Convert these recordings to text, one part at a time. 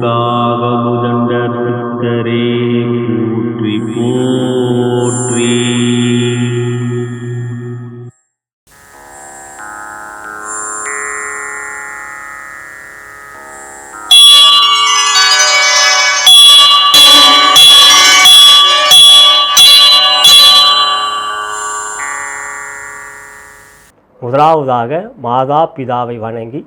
காவமுதண்டே போற்றி. முதலாவதாக மாதா பிதாவை வணங்கி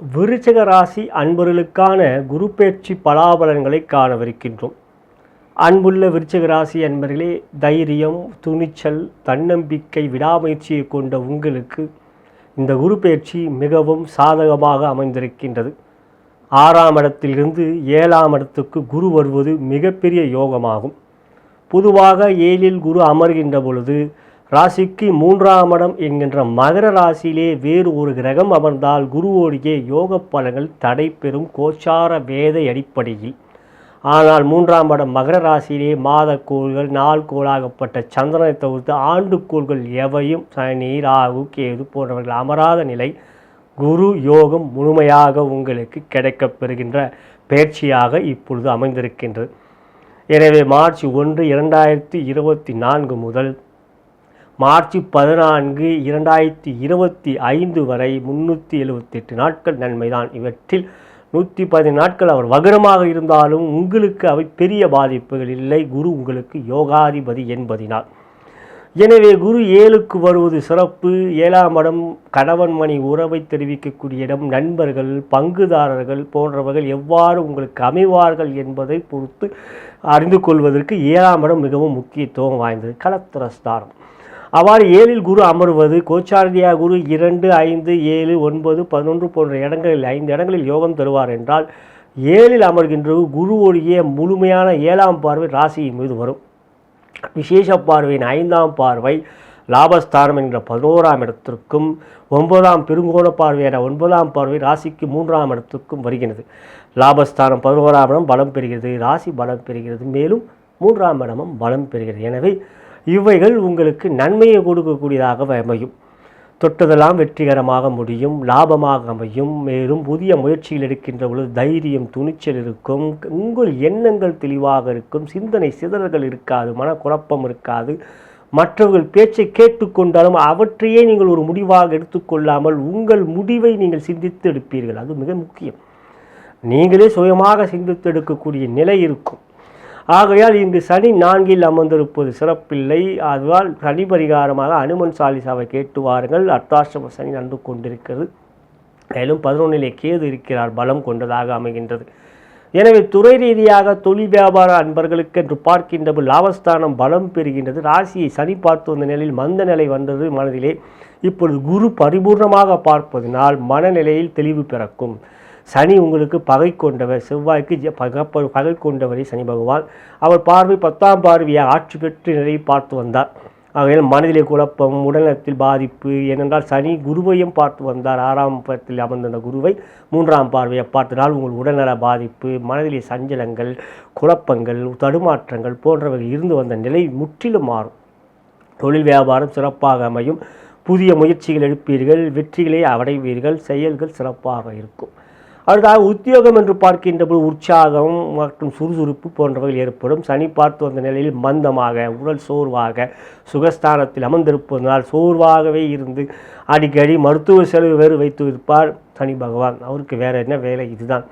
விருச்சக ராசி அன்பர்களுக்கான குரு பெயர்ச்சி பலாபலன்களை காணவிருக்கின்றோம். அன்புள்ள விருச்சக ராசி அன்பர்களே தைரியம் துணிச்சல் தன்னம்பிக்கை விடாமுயற்சியை கொண்ட உங்களுக்கு இந்த குரு மிகவும் சாதகமாக அமைந்திருக்கின்றது. ஆறாம் இடத்திலிருந்து ஏழாம் இடத்துக்கு குரு வருவது மிகப்பெரிய யோகமாகும். பொதுவாக ஏழில் குரு அமர்கின்ற பொழுது ராசிக்கு மூன்றாம் இடம் என்கின்ற மகர ராசியிலே வேறு ஒரு கிரகம் அமர்ந்தால் குருவோடைய யோக பலன்கள் தடைபெறும் கோச்சார வேதை அடிப்படையில். ஆனால் மூன்றாம் இடம் மகர ராசியிலே மாதக்கோள்கள் நாள் கோளாகப்பட்ட சந்திரனை தவிர்த்து ஆண்டுக்கோள்கள் எவையும் சனி ராகு கேது போன்றவர்கள் அமராத நிலை குரு யோகம் முழுமையாக உங்களுக்கு கிடைக்கப் பெறுகின்ற பயிற்சியாக இப்பொழுது அமைந்திருக்கின்றது. எனவே மார்ச் ஒன்று இரண்டாயிரத்தி இருபத்தி நான்கு முதல் மார்ச் பதினான்கு இரண்டாயிரத்தி இருபத்தி ஐந்து வரை முன்னூற்றி எழுபத்தெட்டு நாட்கள் நன்மைதான். இவற்றில் நூற்றி பதினைந்து நாட்கள் அவர் வகரமாக இருந்தாலும் உங்களுக்கு அவை பெரிய பாதிப்புகள் இல்லை. குரு உங்களுக்கு யோகாதிபதி என்பதினால். எனவே குரு ஏழுக்கு வருவது சிறப்பு. ஏழாம் இடம் கணவன் மணி உறவை தெரிவிக்கக்கூடிய இடம். நண்பர்கள் பங்குதாரர்கள் போன்றவர்கள் எவ்வாறு உங்களுக்கு அமைவார்கள் என்பதை பொறுத்து அறிந்து கொள்வதற்கு ஏழாம் இடம் மிகவும் முக்கியத்துவம் வாய்ந்தது. கலத்திரஸ்தானம். அவ்வாறு ஏழில் குரு அமர்வது கோச்சாரதியா குரு இரண்டு ஐந்து ஏழு ஒன்பது பதினொன்று போன்ற இடங்களில் ஐந்து இடங்களில் யோகம் தருவார் என்றால் ஏழில் அமர்கின்ற குருவுடைய முழுமையான ஏழாம் பார்வை ராசியின் மீது வரும். விசேஷ பார்வையின் ஐந்தாம் பார்வை லாபஸ்தானம் என்ற பதினோராம் இடத்திற்கும் ஒன்பதாம் பெருங்கோண பார்வையான ஒன்பதாம் பார்வை ராசிக்கு மூன்றாம் இடத்திற்கும் வருகிறது. லாபஸ்தானம் பதினோராம் இடம் பலம் பெறுகிறது ராசி பலம் பெறுகிறது மேலும் மூன்றாம் இடமும் பலம் பெறுகிறது. எனவே இவைகள் உங்களுக்கு நன்மையை கொடுக்கக்கூடியதாக அமையும். தொட்டதெல்லாம் வெற்றிகரமாக முடியும் லாபமாக அமையும். மேலும் புதிய முயற்சியில் எடுக்கின்ற பொழுது தைரியம் துணிச்சல் இருக்கும். உங்கள் எண்ணங்கள் தெளிவாக இருக்கும். சிந்தனை சிதறல்கள் இருக்காது. மனக்குழப்பம் இருக்காது. மற்றவர்கள் பேச்சை கேட்டுக்கொண்டாலும் அவற்றையே நீங்கள் ஒரு முடிவாக எடுத்துக்கொள்ளாமல் உங்கள் முடிவை நீங்கள் சிந்தித்து எடுப்பீர்கள். அது மிக முக்கியம். நீங்களே சுயமாக சிந்தித்து எடுக்கக்கூடிய நிலை இருக்கும். ஆகையால் இங்கு சனி நான்கில் அமர்ந்திருப்பது சிறப்பில்லை. அதுவால் சனி பரிகாரமாக அனுமன் சாலிசாவை கேட்டு வாருங்கள். அர்த்தாசிரம சனி நடந்து கொண்டிருக்கிறது. மேலும் பதினொன்றிலே கேது இருக்கிறார். பலம் கொண்டதாக அமைகின்றது. எனவே துறை ரீதியாக தொழில் வியாபார அன்பர்களுக்கு என்று பார்க்கின்ற போது லாபஸ்தானம் பலம் பெறுகின்றது. ராசியை சனி பார்த்து வந்த நிலையில் மந்த நிலை வந்தது மனதிலே. இப்பொழுது குரு பரிபூர்ணமாக பார்ப்பதனால் மனநிலையில் தெளிவு பிறக்கும். சனி உங்களுக்கு பகை கொண்டவர் செவ்வாய்க்கு பகப்ப பகை கொண்டவரை சனி பகவான். அவர் பார்வை பத்தாம் பார்வையாக ஆட்சி பெற்று நிலையை பார்த்து வந்தார். ஆகையால் மனதிலே குழப்பம் உடல்நலத்தில் பாதிப்பு ஏனென்றால் சனி குருவையும் பார்த்து வந்தார். ஆறாம் படத்தில் அமர்ந்த குருவை மூன்றாம் பார்வையை பார்த்தனால் உங்கள் உடல்நல பாதிப்பு மனதிலே சஞ்சலங்கள் குழப்பங்கள் தடுமாற்றங்கள் போன்றவை இருந்து வந்த நிலை முற்றிலும் மாறும். தொழில் வியாபாரம் சிறப்பாக அமையும். புதிய முயற்சிகள் எடுப்பீர்கள் வெற்றிகளை அடைவீர்கள் செயல்கள் சிறப்பாக இருக்கும். அடுத்ததாக உத்தியோகம் என்று பார்க்கின்ற போது உற்சாகம் மற்றும் சுறுசுறுப்பு போன்றவைகள் ஏற்படும். சனி பார்த்து வந்த நிலையில் மந்தமாக உடல் சோர்வாக சுகஸ்தானத்தில் அமர்ந்திருப்பதனால் சோர்வாகவே இருந்து அடிக்கடி மருத்துவ செலவு வேறு வைத்து இருப்பார் சனி பகவான். அவருக்கு வேற என்ன வேலை? இதுதான்.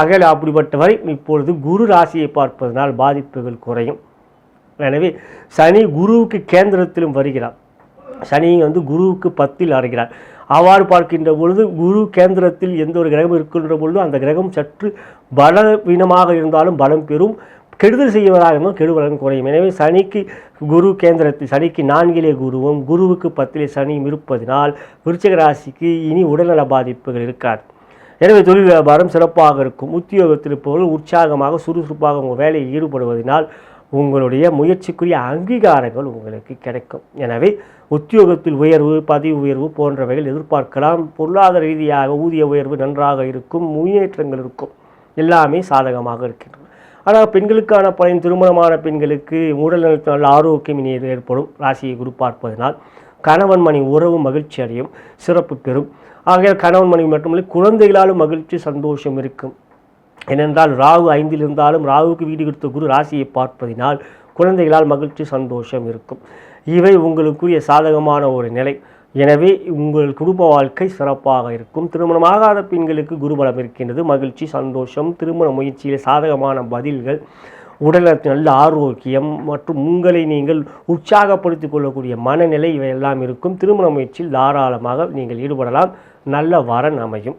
ஆகல அப்படிப்பட்டவரை இப்பொழுது குரு ராசியை பார்ப்பதனால் பாதிப்புகள் குறையும். எனவே சனி குருவுக்கு கேந்திரத்திலும் வருகிறார். சனி வந்து குருவுக்கு பத்தில் அறைகிறார். அவ்வாறு பார்க்கின்ற பொழுது குரு கேந்திரத்தில் எந்த ஒரு கிரகம் இருக்கின்ற பொழுது அந்த கிரகம் சற்று பலவீனமாக இருந்தாலும் பலம் பெறும். கெடுதல் செய்வதாக இருந்தால் கெடுபலன் குறையும். எனவே சனிக்கு குரு கேந்திரத்தில் சனிக்கு நான்கிலே குருவும் குருவுக்கு பத்திலே சனியும் இருப்பதினால் விருச்சிக ராசிக்கு இனி உடல்நல பாதிப்புகள் இருக்காது. எனவே தொழில் வியாபாரம் சிறப்பாக இருக்கும். உத்தியோகத்தில் இருப்பவர்கள் உற்சாகமாக சுறுசுறுப்பாக உங்கள் வேலையில் ஈடுபடுவதனால் உங்களுடைய முயற்சிக்குரிய அங்கீகாரங்கள் உங்களுக்கு கிடைக்கும். எனவே உத்தியோகத்தில் உயர்வு பதவி உயர்வு போன்றவைகள் எதிர்பார்க்கலாம். பொருளாதார ரீதியாக ஊதிய உயர்வு நன்றாக இருக்கும் முன்னேற்றங்கள் இருக்கும். எல்லாமே சாதகமாக இருக்கின்றன. ஆனால் பெண்களுக்கான பலன் திருமணமான பெண்களுக்கு உடல் நலத்தினால் ஆரோக்கியம் இனி ஏற்படும்? ராசியை குரு பார்ப்பதனால் கணவன் மணி உறவு மகிழ்ச்சி அடையும் சிறப்பு பெறும். ஆகையால் கணவன் மனைவி மட்டுமில்லை குழந்தைகளாலும் மகிழ்ச்சி சந்தோஷம் இருக்கும். ஏனென்றால் ராகு ஐந்தில் இருந்தாலும் ராகுக்கு வீடு கொடுத்த குரு ராசியை பார்ப்பதினால் குழந்தைகளால் மகிழ்ச்சி சந்தோஷம் இருக்கும். இவை உங்களுக்குரிய சாதகமான ஒரு நிலை. எனவே உங்கள் குடும்ப வாழ்க்கை சிறப்பாக இருக்கும். திருமணமாகாத பெண்களுக்கு குருபலம் இருக்கின்றது. மகிழ்ச்சி சந்தோஷம் திருமண முயற்சியில் சாதகமான பதில்கள். உடல்நலத்தில் நல்ல ஆரோக்கியம் மற்றும் உங்களை நீங்கள் உற்சாகப்படுத்திக் கொள்ளக்கூடிய மனநிலை இவையெல்லாம் இருக்கும். திருமண முயற்சியில் தாராளமாக நீங்கள் ஈடுபடலாம். நல்ல வரன் அமையும்.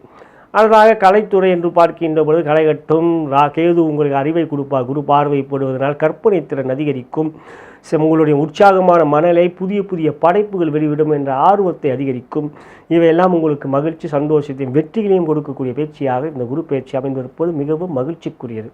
அதற்காக கலைத்துறை என்று பார்க்கின்ற பொழுது கலைகட்டும் ரா கேது உங்களுக்கு அறிவை கொடுப்பார் குரு பார்வைப்படுவதனால் கற்பனை திறன் அதிகரிக்கும். ச- உங்களுடைய உற்சாகமான மனநிலை புதிய புதிய படைப்புகள் வெளிவிடும் என்ற ஆர்வத்தை அதிகரிக்கும். இவையெல்லாம் உங்களுக்கு மகிழ்ச்சி சந்தோஷத்தையும் வெற்றிகளையும் கொடுக்கக்கூடிய பேச்சியாக இந்த குரு பேச்சு அமைந்திருப்பது மிகவும் மகிழ்ச்சிக்குரியது.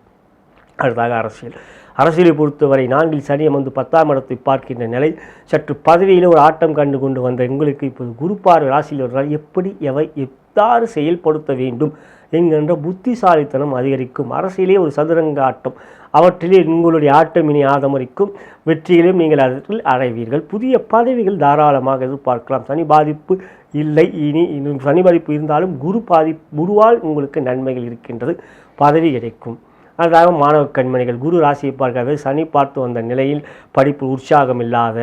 அடுத்தாக அரசியல். அரசியலை பொறுத்தவரை நான்கில் சனி அமர்ந்து பத்தாம் இடத்தை பார்க்கின்ற நிலை சற்று பதவியில் ஒரு ஆட்டம் கண்டு கொண்டு வந்த உங்களுக்கு இப்போது குரு பார்வை ராசியில் வருவதால் எப்படி எவை எப் எவ்வாறு செயல்படுத்த வேண்டும் என்கின்ற புத்திசாலித்தனம் அதிகரிக்கும். அரசியலே ஒரு சதுரங்க ஆட்டம். அவற்றிலே உங்களுடைய ஆட்டம் இனி ஆதமரிக்கும். வெற்றிகளையும் நீங்கள் அதில் அடைவீர்கள். புதிய பதவிகள் தாராளமாக எதிர்பார்க்கலாம். சனி பாதிப்பு இல்லை. இனி இன்னும் சனி பாதிப்பு இருந்தாலும் குரு பாதி குருவால் உங்களுக்கு நன்மைகள் இருக்கின்றது. பதவி கிடைக்கும். அதாக மாணவ கண்மணிகள் குரு ராசியை பார்க்கவே சனி பார்த்து வந்த நிலையில் படிப்பு உற்சாகம் இல்லாத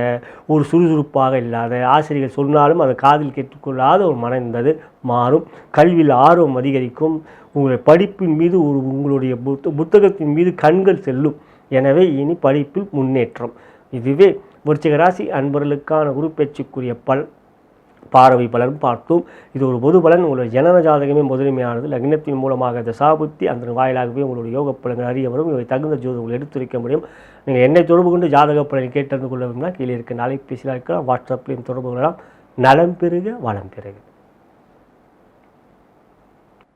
ஒரு சுறுசுறுப்பாக இல்லாத ஆசிரியர்கள் சொன்னாலும் அதை காதில் கேட்டுக்கொள்ளாத ஒரு மனம் இருந்தது மாறும். கல்வியில் ஆர்வம் அதிகரிக்கும். உங்களுடைய படிப்பின் மீது ஒரு உங்களுடைய புத்த புத்தகத்தின் மீது கண்கள் செல்லும். எனவே இனி படிப்பில் முன்னேற்றம். இதுவே விருச்சிக ராசி அன்பர்களுக்கான குரு பேச்சுக்குரிய பல் பார்வை பலன் பார்த்தோம். இது ஒரு பொது பலன். உங்களுடைய ஜனன ஜாதகமே முதன்மையானது. லக்னத்தின் மூலமாக தசாபுத்தி அந்த வாயிலாகவே உங்களுடைய யோக பலன்கள் அறிய வரும். இவை தகுந்த ஜோதிகள் எடுத்துரைக்க முடியும். நீங்கள் என்னை தொடர்பு கொண்டு ஜாதக பலனை கேட்டறிந்து கொள்ள விரும்பினால் கீழே இருக்க அலைபேசியில் இருக்கலாம். வாட்ஸ்அப்லையும் தொடர்பு கொள்ளலாம். நலம் பெருக வளம் பெருக.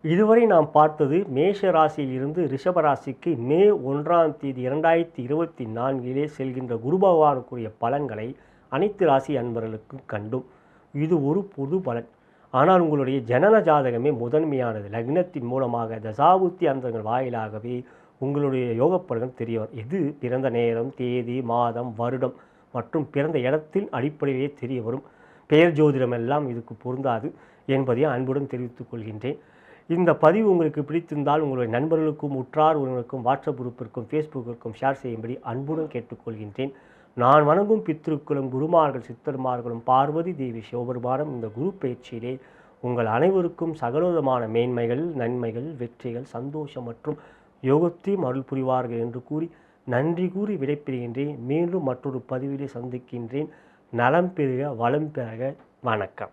இதுவரை நாம் பார்த்தது மேஷ ராசியிலிருந்து ரிஷப ராசிக்கு மே ஒன்றாம் தேதி இரண்டாயிரத்தி இருபத்தி நான்கிலே செல்கின்ற குரு பகவானுக்குரிய பலன்களை அனைத்து ராசி அன்பர்களுக்கும் கண்டும். இது ஒரு பொது பலன். ஆனால் உங்களுடைய ஜனன ஜாதகமே முதன்மையானது. லக்னத்தின் மூலமாக தசாபுத்தி அந்தங்கள் வாயிலாகவே உங்களுடைய யோக பலன்கள் தெரிய வரும் இது பிறந்த நேரம் தேதி மாதம் வருடம் மற்றும் பிறந்த இடத்தின் அடிப்படையிலே தெரிய வரும் பெயர் ஜோதிடம் எல்லாம் இதுக்கு பொருந்தாது என்பதையும் அன்புடன் தெரிவித்துக் கொள்கின்றேன். இந்த பதிவு உங்களுக்கு பிடித்திருந்தால் உங்களுடைய நண்பர்களுக்கும் உற்றார் உறவினருக்கும் வாட்ஸ்அப் குரூப்பிற்கும் ஃபேஸ்புக்கிற்கும் ஷேர் செய்யும்படி அன்புடன் கேட்டுக்கொள்கின்றேன். நான் வணங்கும் பித்ருக்களும் குருமார்கள் சித்தர்மார்களும் பார்வதி தேவி சிவபெருமானும் இந்த குரு பயிற்சியிலே உங்கள் அனைவருக்கும் சகலவிதமான மேன்மைகள் நன்மைகள் வெற்றிகள் சந்தோஷம் மற்றும் யோகத்தையும் அருள் புரிவார்கள் என்று கூறி நன்றி கூறி விடைபெறுகின்றேன். மீண்டும் மற்றொரு பதிவிலே சந்திக்கின்றேன். நலம் பெறுக வளம் பெறுக. வணக்கம்.